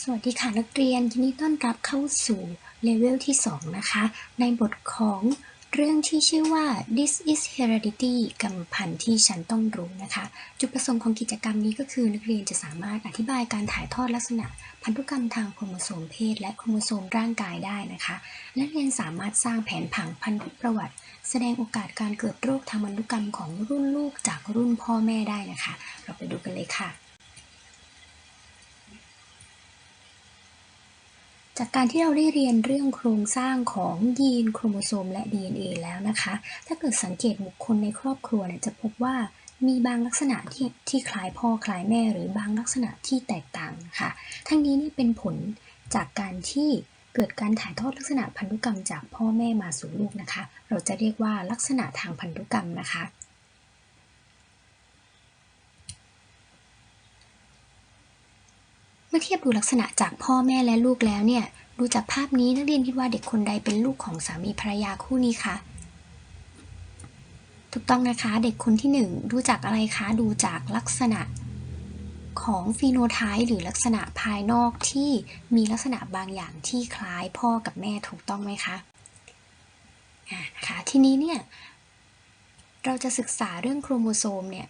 สวัสดีค่ะนักเรียนยินดีต้อนรับเข้าสู่เลเวลที่ 2 นะคะ ในบทของเรื่องที่ชื่อว่า this is heredity กรรมพันธุ์ที่ฉันต้องรู้นะคะ จุดประสงค์ของกิจกรรมนี้ก็คือนักเรียนจะสามารถอธิบายการถ่ายทอดลักษณะ พันธุกรรมทางโครโมโซมเพศ และโครโมโซมร่างกายได้นะคะนักเรียนสามารถสร้างแผนผังพันธุประวัติ แสดงโอกาสการเกิดโรคทางพันธุกรรมของรุ่นลูกจากรุ่นพ่อแม่ได้นะคะ เราไปดูกันเลยค่ะ จากการที่เราได้เรียนเรื่องโครงสร้างของยีนโครโมโซมและ DNA แล้วนะคะ ถ้าเกิดสังเกตบุคคลในครอบครัวเนี่ยจะพบว่ามีบางลักษณะที่ที่คล้ายพ่อคล้ายแม่ หรือบางลักษณะที่แตกต่างนะคะทั้งนี้นี่เป็นผลจากการที่เกิดการถ่ายทอดลักษณะพันธุกรรมจากพ่อแม่มาสู่ลูกนะคะ เราจะเรียกว่าลักษณะทางพันธุกรรมนะคะ มื่อเทียบดูลักษณะจากพ่อแม่และลูกแล้วเนี่ย ดูจากภาพนี้นักเรียนคิดว่าเด็กคนใดเป็นลูกของสามีภรรยาคู่นี้คะถูกต้องนะคะ เด็กคนที่หนึ่งดูจากอะไรคะ ดูจากลักษณะของฟีโนไทป์หรือลักษณะภายนอกที่มีลักษณะบางอย่างที่คล้ายพ่อกับแม่ถูกต้องไหมคะอ่านะคะ ทีนี้เนี่ย เราจะศึกษาเรื่องโครโมโซมเนี่ย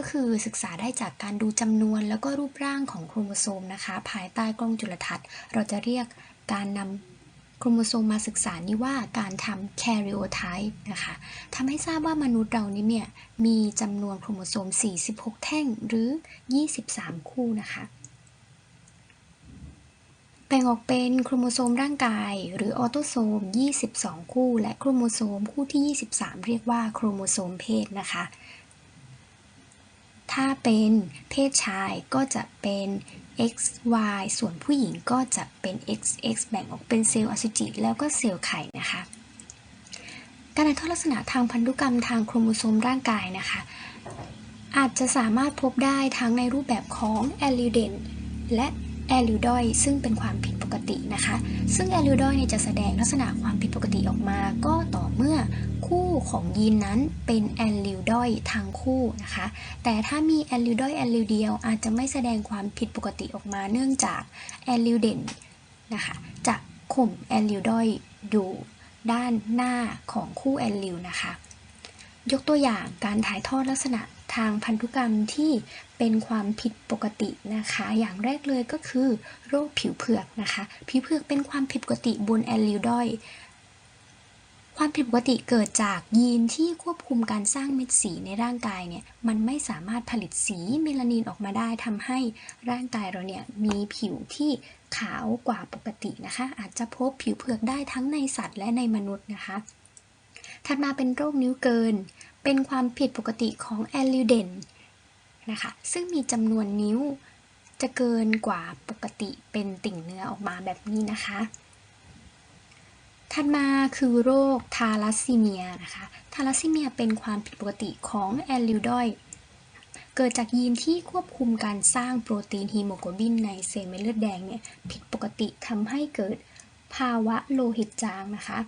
ก็คือศึกษาได้จากการดูจำนวนแล้วก็รูปร่างของโครโมโซมนะคะ ภายใต้กล้องจุลทรรศน์ เราจะเรียกการนำโครโมโซมมาศึกษานี้ว่าการทำ karyotype นะคะทำให้ทราบว่ามนุษย์เรานี้เนี่ยมีจำนวนโครโมโซม 46 แท่งหรือ 23 คู่นะคะแบ่งออกเป็นโครโมโซมร่างกาย หรือออโตโซม 22 คู่ และโครโมโซมคู่ที่ 23 เรียกว่าโครโมโซมเพศนะคะ ถ้าเป็นเพศชายก็จะเป็น XY ส่วนผู้หญิงก็จะเป็น XX แบ่งออกเป็นเซลล์อสุจิแล้วก็เซลล์ไข่นะคะ การถ่ายทอดลักษณะทางพันธุกรรมทางโครโมโซมร่างกายนะคะ อาจจะสามารถพบได้ทั้งในรูปแบบของแอลลิวเดนและแอลลิวดอยซึ่งเป็นความผิดปกตินะคะ ซึ่งแอลลิวดอยเนี่ยจะแสดงลักษณะความผิดปกติออกมา ก็ต่อ เมื่อคู่ของยีนนั้นเป็นแอลลิวดอยทั้งคู่นะคะ แต่ถ้ามีแอลลิวดอยแอลลิวเดียวอาจจะไม่แสดงความผิดปกติออกมาเนื่องจากแอลลิวเดนนะคะจะข่มแอลลิวดอยอยู่ด้านหน้าของคู่แอลลิวนะคะ ยกตัวอย่างการถ่ายทอดลักษณะทางพันธุกรรมที่เป็นความผิดปกตินะคะ อย่างแรกเลยก็คือโรคผิวเผือกนะคะ ผิวเผือกเป็นความผิดปกติบนแอลลิวดอย ความผิดปกติเกิดจากยีนที่ควบคุมการสร้างเม็ดสีในร่างกายเนี่ยมันไม่สามารถผลิตสีเมลานินออกมาได้ทำให้ร่างกายเราเนี่ยมีผิวที่ขาวกว่าปกตินะคะ อาจจะพบผิวเผือกได้ทั้งในสัตว์และในมนุษย์นะคะ ถัดมาเป็นโรคนิ้วเกิน เป็นความผิดปกติของแอลลิวเดนนะคะซึ่งมีจำนวนนิ้วจะเกินกว่าปกติเป็นติ่งเนื้อออกมาแบบนี้นะคะ ถัดมาคือโรคทาลัสซีเมียนะคะทาลัสซีเมียเป็นความผิดปกติของแอลลิวดอยเกิดจากยีนที่ควบคุมการสร้างโปรตีนฮีโมโกลบินในเซลล์เม็ดเลือดแดงเนี่ยผิดปกติทำให้เกิดภาวะโลหิตจางนะคะ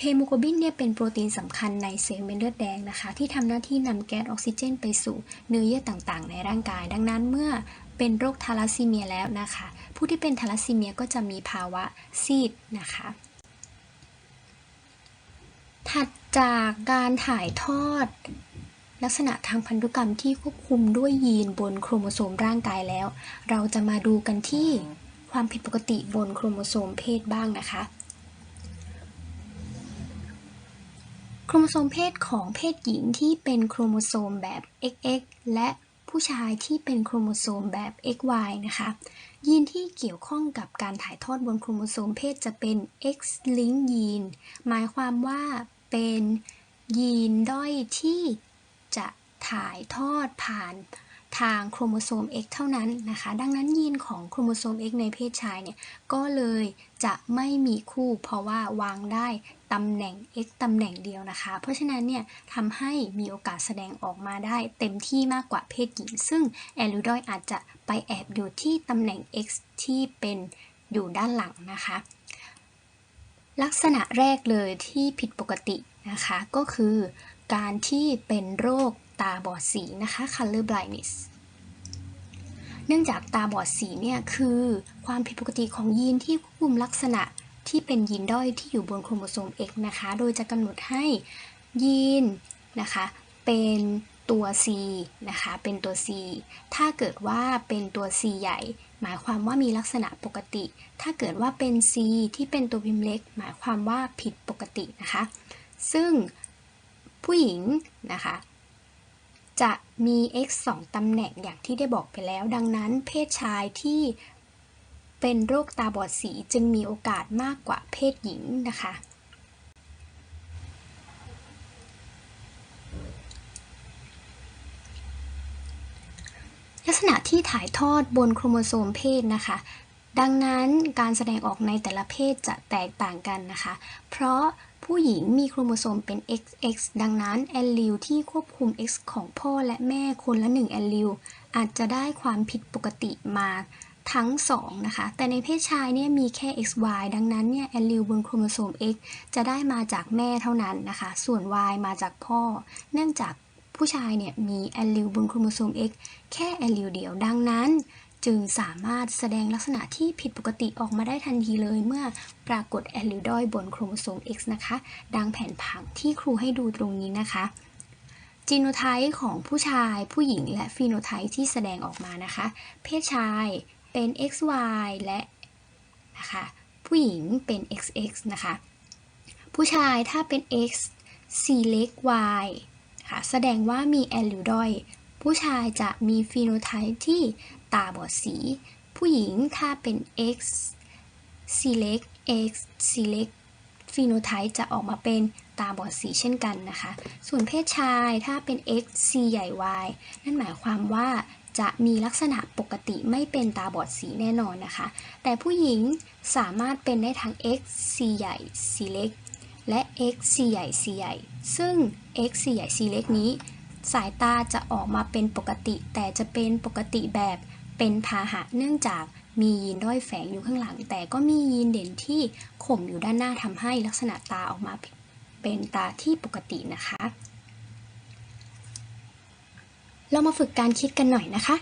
เฮโมโกลบินเนี่ยเป็นโปรตีนสำคัญในเซลล์เม็ดเลือดแดงนะคะ ที่ทำหน้าที่นำแก๊สออกซิเจนไปสู่เนื้อเยื่อต่างๆ ในร่างกาย ดังนั้นเมื่อเป็นโรคทาลัสซีเมียแล้วนะคะ ผู้ที่เป็นทาลัสซีเมียก็จะมีภาวะซีดนะคะ ถัดจากการถ่ายทอด ลักษณะทางพันธุกรรมที่ควบคุมด้วยยีนบนโครโมโซมร่างกายแล้ว เราจะมาดูกันที่ความผิดปกติบนโครโมโซมเพศบ้างนะคะ โครโมโซมเพศของเพศหญิงที่เป็นโครโมโซมแบบ XX และผู้ชายที่เป็นโครโมโซมแบบ XY นะคะ ยีนที่เกี่ยวข้องกับการถ่ายทอดบนโครโมโซมเพศจะเป็น X-link ยีน หมายความว่า เป็นยีนด้อยที่จะถ่ายทอดผ่านทางโครโมโซม X เท่านั้นนะคะ ดังนั้นยีนของโครโมโซม X ในเพศชายเนี่ย ก็เลยจะไม่มีคู่ เพราะว่าวางได้ตำแหน่ง X ตำแหน่งเดียวนะคะ เพราะฉะนั้นเนี่ยทำให้มีโอกาสแสดงออกมาได้เต็มที่มากกว่าเพศหญิง ซึ่งแอลูดอยอาจจะไปแอบอยู่ที่ตำแหน่ง X ที่เป็นอยู่ด้านหลังนะคะ ลักษณะแรกเลยที่ผิดปกตินะคะ ก็คือการที่เป็นโรคตาบอดสีนะคะ color blindness เนื่องจากตาบอดสีเนี่ยคือความผิดปกติของยีนที่ควบคุมลักษณะที่เป็นยีนด้อยที่อยู่บนโครโมโซม X นะคะ โดยจะกำหนดให้ยีนนะคะ เป็นตัว C นะคะ เป็นตัว C ถ้าเกิดว่าเป็นตัว C ใหญ่ หมายความว่ามีลักษณะปกติ ถ้าเกิดว่าเป็น C ที่เป็นตัวพิมพ์เล็ก หมายความว่าผิดปกตินะคะ ซึ่งผู้หญิงนะคะจะมี x 2ตำแหน่งอย่างที่ได้บอกไปแล้ว ดังนั้นเพศชายที่เป็นโรคตาบอดสีจึงมีโอกาสมากกว่าเพศหญิงนะคะ ลักษณะ ที่ถ่ายทอดบนโครโมโซมเพศนะคะ ดังนั้นการแสดงออกในแต่ละเพศจะแตกต่างกันนะคะ เพราะผู้หญิงมีโครโมโซมเป็น XX ดังนั้นแอลลิลที่ควบคุม X ของพ่อและแม่คนละ1แอลลิลอาจจะได้ความผิดปกติมาทั้ง 2 นะคะ แต่ในเพศชายเนี่ยมีแค่ XY ดังนั้นเนี่ยแอลลิลบนโครโมโซม X จะได้มาจากแม่เท่านั้นนะคะ ส่วน Y มาจากพ่อ เนื่องจาก ผู้ชายเนี่ยมีแอลลิลบนโครโมโซม X แค่แอลลิลเดียวดังนั้น จึงสามารถแสดงลักษณะที่ผิดปกติออกมาได้ทันทีเลยเมื่อปรากฏแอลลิลด้อยบนโครโมโซม X นะคะ ดังแผนผังที่ครูให้ดูตรงนี้นะคะจีโนไทป์ของผู้ชายผู้หญิงและฟีโนไทป์ที่แสดงออกมานะคะ เพศชายเป็น XY และนะคะผู้หญิงเป็น XX นะคะ ผู้ชายถ้าเป็น X C เล็ก Y ค่ะแสดงว่ามีแอลลิลด้อย ผู้ชายจะมีฟีโนไทป์ที่ตาบอดสี ผู้หญิงถ้าเป็น X C เล็ก X C เล็กฟีโนไทป์จะออกมาเป็นตาบอดสีเช่นกันนะคะ ส่วนเพศชายถ้าเป็น X C ใหญ่ Y นั่นหมายความว่าจะมีลักษณะปกติไม่เป็นตาบอดสีแน่นอนนะคะ แต่ผู้หญิงสามารถเป็นได้ทั้ง X C ใหญ่ C เล็ก และ X C ใหญ่ C ใหญ่ ซึ่ง X C ใหญ่ C เล็กนี้ สายตาจะออกมาเป็นปกติ แต่จะเป็นปกติแบบเป็นพาหะเนื่องจากมียีนด้อยแฝงอยู่ข้างหลัง แต่ก็มียีนเด่นที่ข่มอยู่ด้านหน้าทำให้ลักษณะตาออกมาเป็นตาที่ปกตินะคะ เรามาฝึกการคิดกันหน่อยนะคะ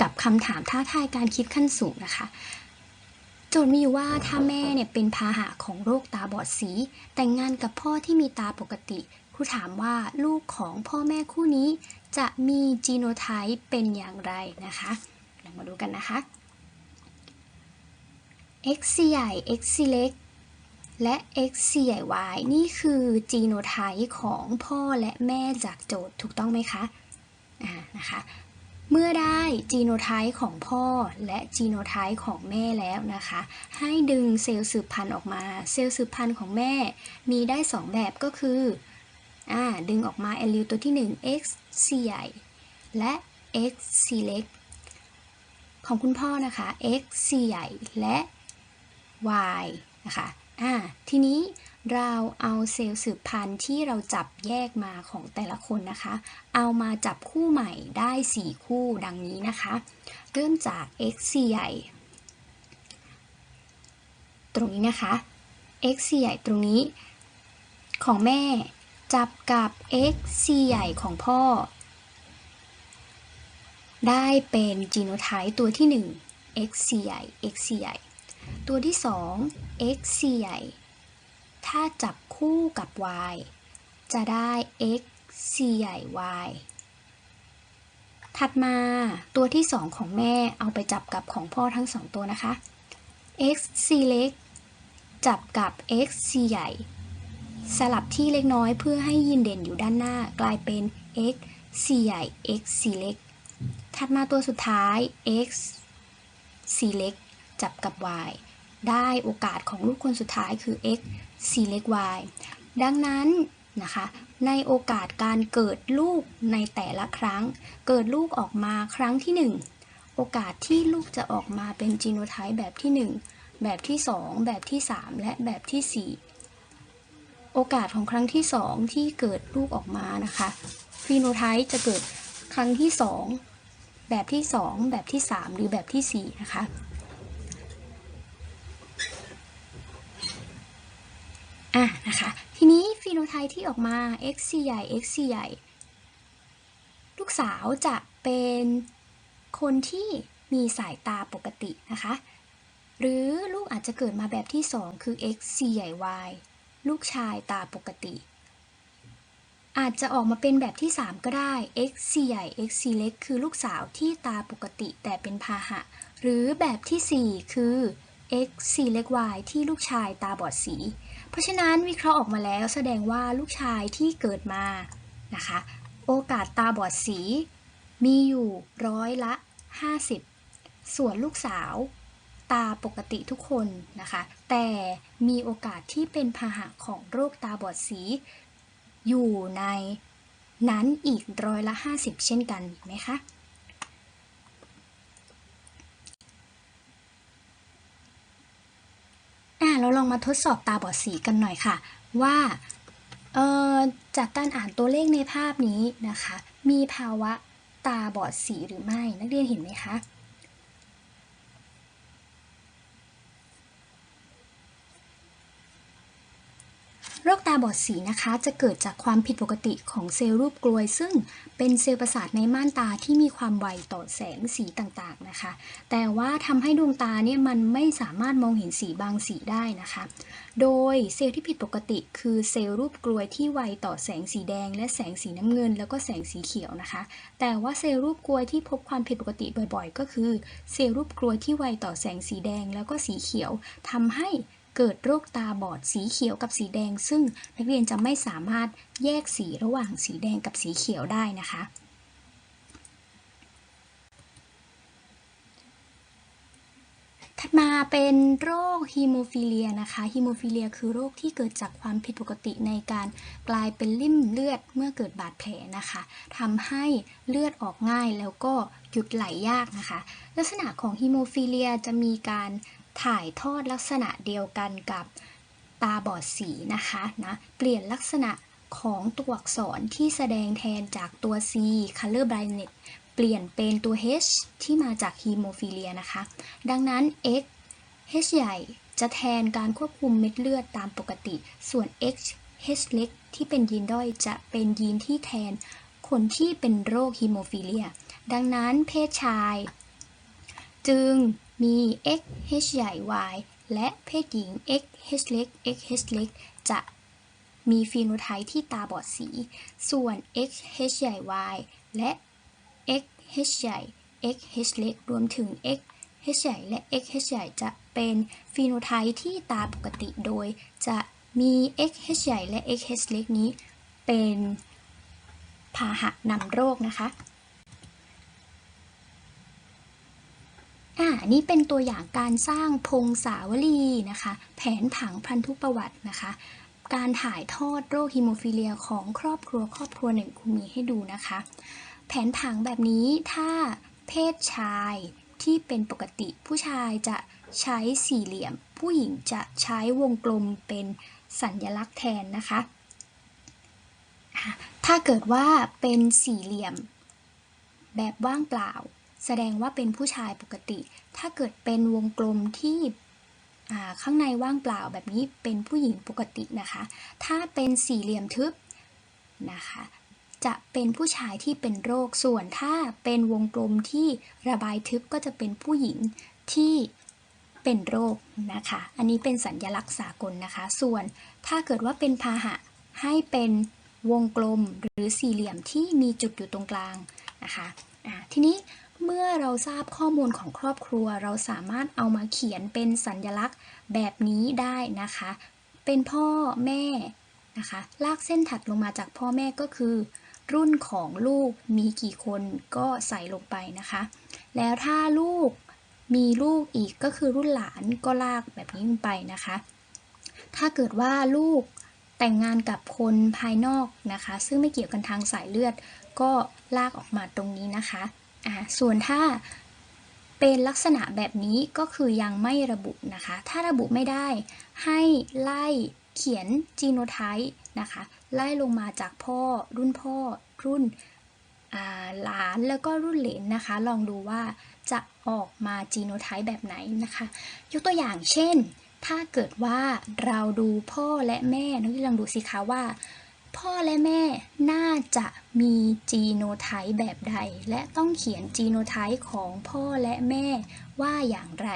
กับคำถามท้าทายการคิดขั้นสูงนะคะโจทย์มีอยู่ว่าถ้าแม่เนี่ยเป็นพาหะของโรคตาบอดสี แต่งงานกับพ่อที่มีตาปกติ ครูถามว่าลูกของพ่อแม่คู่นี้จะมีจีโนไทป์เป็นอย่างไรนะคะเรามาดูกันนะคะ x ใหญ่ x เล็ก และ x ใหญ่ y นี่คือจีโนไทป์ของพ่อและแม่จากโจทย์ถูกต้องไหมคะอ่านะคะ เมื่อได้จีโนไทป์ของพ่อและจีโนไทป์ของแม่แล้วนะคะ ให้ดึงเซลล์สืบพันธุ์ออกมา เซลล์สืบพันธุ์ของแม่มีได้ 2 แบบก็คือ อ่าดึงออกมาแอลลิลตัวที่ 1 x ใหญ่ และ x เล็ก ของคุณพ่อนะคะ x ใหญ่และ y นะคะอ่าทีนี้เราเอาเซลล์สืบพันธุ์ที่เราจับแยกมาของแต่ละคนนะคะ เอามาจับคู่ใหม่ได้ 4 คู่ดังนี้นะคะ เริ่มจาก x ใหญ่ ตรงนี้นะคะ x ใหญ่ตรงนี้ ของแม่ จับกับ xc ใหญ่ของพ่อ ได้เป็นจีโนไทป์ตัวที่ 1 xc ใหญ่ xc ใหญ่ ตัวที่ 2 xc ใหญ่ ถ้าจับคู่กับ y จะได้ xc ใหญ่ y ถัดมาตัวที่ 2 ของแม่เอาไปจับกับของพ่อทั้ง 2 ตัวนะคะ xc เล็ก จับกับ xc ใหญ่ สลับที่เล็กน้อยเพื่อให้ยีนเด่นอยู่ด้านหน้ากลายเป็น x ใหญ่ x เล็ก ถัดมาตัวสุดท้าย x เล็ก จับกับ y ได้โอกาสของลูกคนสุดท้ายคือ x 4 เล็ก y ดังนั้นนะคะ ในโอกาสการเกิดลูกในแต่ละครั้ง เกิดลูกออกมาครั้งที่ 1 โอกาสที่ลูกจะออกมาเป็นจีโนไทป์แบบที่ 1 แบบที่ 2 แบบที่ 3 และแบบที่ 4 โอกาสของครั้งที่ 2 ที่เกิดลูกออกมานะคะฟีโนไทป์จะเกิดครั้งที่ 2 แบบที่ 2 แบบที่ 3 หรือแบบที่ 4 นะคะอะนะคะทีนี้ฟีโนไทป์ที่ออกมา x ใหญ่ x ใหญ่ ลูกสาวจะเป็นคนที่มีสายตาปกตินะคะ หรือลูกอาจจะเกิดมาแบบที่ 2 คือ x c ใหญ่ y ลูกชายตาปกติ อาจจะออกมาเป็นแบบที่ 3 ก็ได้ x c ใหญ่ x c เล็ก คือลูกสาวที่ตาปกติแต่เป็นพาหะ หรือแบบทีสี่4 คือ x c เล็ก y ที่ลูกชายตาบอดสี เพราะฉะนั้นวิเคราะห์ออกมาแล้วแสดงว่าลูกชายที่เกิดมานะคะ โอกาสตาบอดสี มีอยู่ร้อยละ 50 ส่วนลูกสาว ตาปกติทุกคนนะคะ แต่มีโอกาสที่เป็นพาหะของโรคตาบอดสี อยู่ในนั้นอีกร้อยละ 50 เช่นกันเห็นไหมคะอะเราลองมาทดสอบตาบอดสีกันหน่อยค่ะ ว่าเออจากการอ่านตัวเลขในภาพนี้นะคะ มีภาวะตาบอดสีหรือไม่ นักเรียนเห็นไหมคะ โรคตาบอดสีนะคะจะเกิดจากความผิดปกติของเซลล์รูปกลวย ซึ่งเป็นเซลล์ประสาทในม่านตาที่มีความไวต่อแสงสีต่างๆนะคะ แต่ว่าทำให้ดวงตาเนี่ยมันไม่สามารถมองเห็นสีบางสีได้นะคะ โดยเซลล์ที่ผิดปกติ คือเซลล์รูปกลวยที่ไวต่อแสงสีแดง และแสงสีน้ำเงิน แล้วก็แสงสีเขียวนะคะ แต่ว่าเซลล์รูปกลวยที่พบความผิดปกติบ่อยๆ ก็คือเซลล์รูปกลวยที่ไวต่อแสงสีแดง แล้วก็สีเขียวทำให้ เกิดโรคตาบอดสีเขียวกับสีแดง ซึ่งนักเรียนจะไม่สามารถแยกสีระหว่างสีแดงกับสีเขียวได้นะคะ ถัดมาเป็นโรคฮีโมฟิเลียนะคะฮีโมฟิเลียคือโรคที่เกิดจากความผิดปกติในการกลายเป็นลิ่มเลือดเมื่อเกิดบาดแผลนะคะทำให้เลือดออกง่ายแล้วก็หยุดไหลยากนะคะ ลักษณะของฮีโมฟิเลียจะมีการ ถ่ายทอดลักษณะเดียวกันกับตาบอดสีนะคะนะเปลี่ยนลักษณะของตัวอักษรที่แสดงแทนจากตัว C color blindness เปลี่ยนเป็นตัว H ที่มาจากฮีโมฟิเลียนะคะ ดังนั้น X H ใหญ่จะแทนการควบคุมเม็ดเลือดตามปกติ ส่วน X H เล็กที่เป็นยีนด้อยจะเป็นยีนที่แทนคนที่เป็นโรคฮีโมฟิเลีย ดังนั้นเพศชาย จึง มี X H ใหญ่ Y และเพศหญิง X H เล็ก X H เล็กจะมีฟีโนไทป์ที่ตาบอดสี ส่วน X H ใหญ่ Y และ X H ใหญ่ X H เล็กรวมถึง X H ใหญ่และ X H ใหญ่จะเป็นฟีโนไทป์ที่ตาปกติโดย จะมี X H ใหญ่และ X H เล็กนี้เป็นพาหะนำโรคนะคะ อ่านี่เป็นตัวอย่างการสร้างพงศาวลีนะคะ แผนผังพันธุประวัตินะคะ การถ่ายทอดโรคฮิโมฟิเลียของครอบครัวครอบครัวหนึ่งครูมีให้ดูนะคะ แผนผังแบบนี้ถ้าเพศชายที่เป็นปกติผู้ชายจะใช้สี่เหลี่ยม ผู้หญิงจะใช้วงกลมเป็นสัญลักษณ์แทนนะคะ ถ้าเกิดว่าเป็นสี่เหลี่ยม แบบว่างเปล่า แสดงว่าเป็นผู้ชายปกติ ถ้าเกิดเป็นวงกลมที่ข้างในว่างเปล่าแบบนี้เป็นผู้หญิงปกตินะคะ ถ้าเป็นสี่เหลี่ยมทึบนะคะ จะเป็นผู้ชายที่เป็นโรค ส่วนถ้าเป็นวงกลมที่ระบายทึบก็จะเป็นผู้หญิงที่เป็นโรคนะคะ อันนี้เป็นสัญญลักษณ์สากลนะคะ ส่วนถ้าเกิดว่าเป็นพาหะให้เป็นวงกลมหรือสี่เหลี่ยมที่มีจุดอยู่ตรงกลางนะคะอ่าทีนี้ เมื่อเราทราบข้อมูลของครอบครัว เราสามารถเอามาเขียนเป็นสัญญลักษณ์แบบนี้ได้นะคะ เป็นพ่อแม่นะคะ ลากเส้นถัดลงมาจากพ่อแม่ก็คือ รุ่นของลูกมีกี่คนก็ใส่ลงไปนะคะ แล้วถ้าลูกมีลูกอีกก็คือรุ่นหลานก็ลากแบบนี้ลงไปนะคะ ถ้าเกิดว่าลูกแต่งงานกับคนภายนอกนะคะ ซึ่งไม่เกี่ยวกันทางสายเลือดก็ลากออกมาตรงนี้นะคะ อ่าส่วนถ้าเป็นลักษณะแบบนี้ก็คือยังไม่ระบุนะคะ ถ้าระบุไม่ได้ให้ไล่เขียนจีโนไทป์นะคะ ไล่ลงมาจากพ่อ รุ่นพ่อ รุ่นหลานแล้วก็รุ่นเหลนนะคะ ลองดูว่าจะออกมาจีโนไทป์แบบไหนนะคะ ยกตัวอย่างเช่น ถ้าเกิดว่าเราดูพ่อและแม่นักเรียนลองดูสิคะว่า พ่อและแม่น่าจะมีจีโนไทป์แบบใด และต้องเขียนจีโนไทป์ของพ่อและแม่ว่าอย่างไร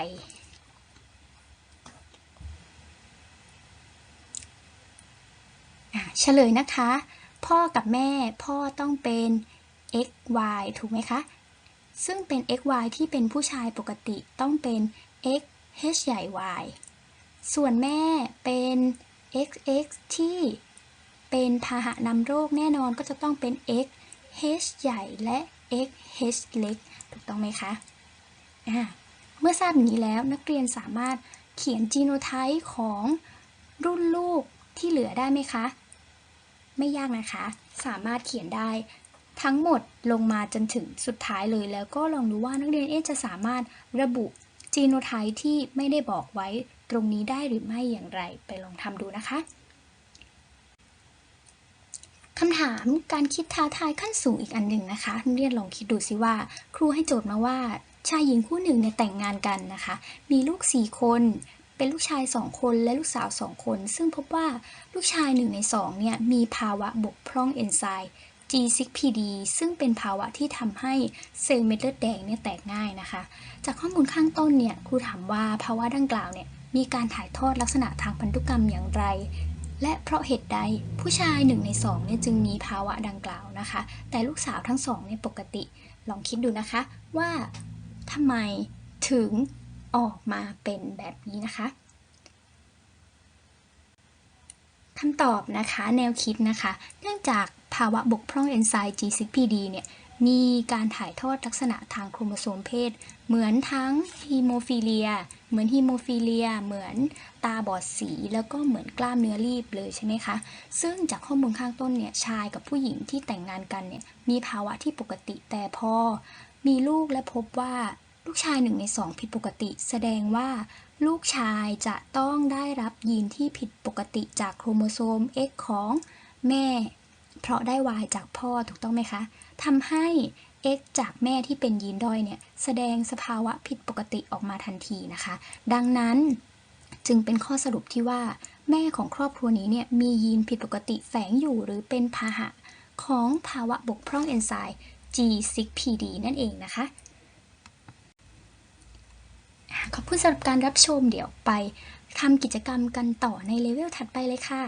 อะเฉลยนะคะ พ่อกับแม่พ่อต้องเป็น x y ถูกไหมคะ ซึ่งเป็น x y ที่เป็นผู้ชายปกติต้องเป็น x h ใหญ่ y ส่วนแม่เป็น x x ที่ เป็นพาหะนำโรคแน่นอนก็จะต้องเป็น x h ใหญ่และ x h เล็ก ถูกต้องไหมคะอ่าเมื่อทราบอย่างนี้แล้วนักเรียนสามารถเขียนจีโนไทป์ของรุ่นลูกที่เหลือได้ไหมคะ ไม่ยากนะคะ สามารถเขียนได้ทั้งหมดลงมาจนถึงสุดท้ายเลย แล้วก็ลองดูว่านักเรียนเอจะสามารถระบุจีโนไทป์ที่ไม่ได้บอกไว้ตรงนี้ได้หรือไม่อย่างไรไปลองทำดูนะคะ คำถามการคิดท้าทายขั้นสูงอีกอันหนึ่งนะคะนักเรียนลองคิดดูสิว่า ครูให้โจทย์มาว่าชายหญิงคู่หนึ่งเนี่ยแต่งงานกันนะคะ มีลูก 4 คน เป็นลูกชาย 2 คนและลูกสาว 2 คน ซึ่งพบว่าลูกชาย 1 ใน 2 เนี่ย มีภาวะบกพร่องเอนไซม์ G6PD ซึ่งเป็นภาวะที่ทำให้เซลล์เม็ดเลือดแดงเนี่ยแตกง่ายนะคะ จากข้อมูลข้างต้นเนี่ยครูถามว่าภาวะดังกล่าวเนี่ยมีการถ่ายทอดลักษณะทางพันธุกรรมอย่างไร และเพราะเหตุใดผู้ชายหนึ่งในสองเนี่ยจึงมีภาวะดังกล่าวนะคะ แต่ลูกสาวทั้งสองเนี่ยปกติ ลองคิดดูนะคะว่าทำไมถึงออกมาเป็นแบบนี้นะคะคำตอบนะคะแนวคิดนะคะ เนื่องจากภาวะบกพร่องเอนไซม์ G6PD เนี่ย มีการถ่ายทอดลักษณะทางโครโมโซมเพศ เหมือนทั้งฮีโมฟิเลีย เหมือนฮีโมฟิเลีย เหมือนตาบอดสี แล้วก็เหมือนกล้ามเนื้อรีบเลยใช่ไหมคะ ซึ่งจากข้อมูลข้างต้นเนี่ยชายกับผู้หญิงที่แต่งงานกันเนี่ยมีภาวะที่ปกติแต่พอ มีลูกและพบว่าลูกชายหนึ่งในสองผิดปกติ แสดงว่าลูกชายจะต้องได้รับยีนที่ผิดปกติจากโครโมโซม X ของแม่ เพราะได้ Y จากพ่อถูกต้องไหมคะ ทำให้ X จากแม่ที่เป็นยีนด้อยเนี่ยแสดงสภาวะผิดปกติออกมาทันทีนะคะ ดังนั้นจึงเป็นข้อสรุปที่ว่าแม่ของครอบครัวนี้เนี่ยมียีนผิดปกติแฝงอยู่หรือเป็นพาหะของภาวะบกพร่องเอนไซม์ G6PD นั่นเองนะคะ ขอบคุณสำหรับการรับชมเดี๋ยวไปทำกิจกรรมกันต่อในเลเวลถัดไปเลยค่ะ